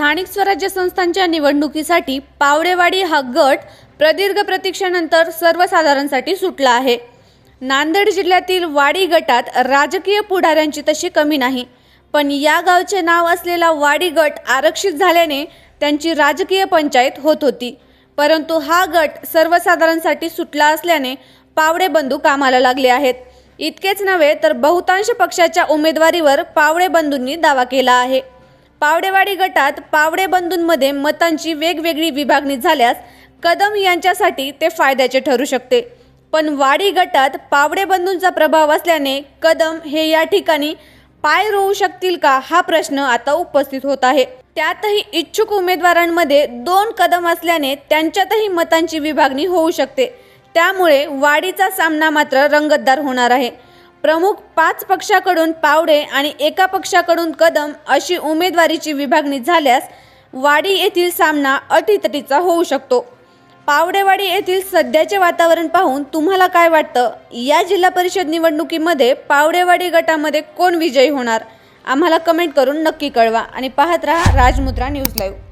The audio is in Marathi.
स्थानिक स्वराज्य संस्थांच्या निवडणुकीसाठी पावडेवाडी हा गट प्रदीर्घ प्रतीक्षेनंतर सर्वसाधारणसाठी सुटला आहे. नांदेड जिल्ह्यातील वाडी गटात राजकीय पुढाऱ्यांची तशी कमी नाही पण या गावचे नाव असलेला वाडी गट आरक्षित झाल्याने त्यांची राजकीय पंचायत होत होती. परंतु हा गट सर्वसाधारणसाठी सुटला असल्याने पावडे बंधू कामाला लागले आहेत. इतकेच नव्हे तर बहुतांश पक्षाच्या उमेदवारीवर पावडे बंधूंनी दावा केला आहे. पावडेवाडी गटात पावडे बंधूंमध्ये मतांची वेगवेगळी विभागणी झाल्यास कदम यांच्यासाठी ते फायद्याचे ठरू शकते. पण वाडी गटात पावडे बंधूंचा प्रभाव असल्याने कदम हे या ठिकाणी पाय रोवू शकतील का हा प्रश्न आता उपस्थित होत आहे. त्यातही इच्छुक उमेदवारांमध्ये दोन कदम असल्याने त्यांच्यातही मतांची विभागणी होऊ शकते. त्यामुळे वाडीचा सामना मात्र रंगतदार होणार आहे. प्रमुख पाच पक्षाकडून पावडे आणि एका पक्षाकडून कदम अशी उमेदवारीची विभागणी झाल्यास वाडी येथील सामना अटीतटीचा होऊ शकतो. पावडेवाडी येथील सध्याचे वातावरण पाहून तुम्हाला काय वाटतं? या जिल्हा परिषद निवडणुकीमध्ये पावडेवाडी गटामध्ये कोण विजयी होणार? आम्हाला कमेंट करून नक्की कळवा आणि पाहत रहा राजमुद्रा न्यूज लाईव्ह.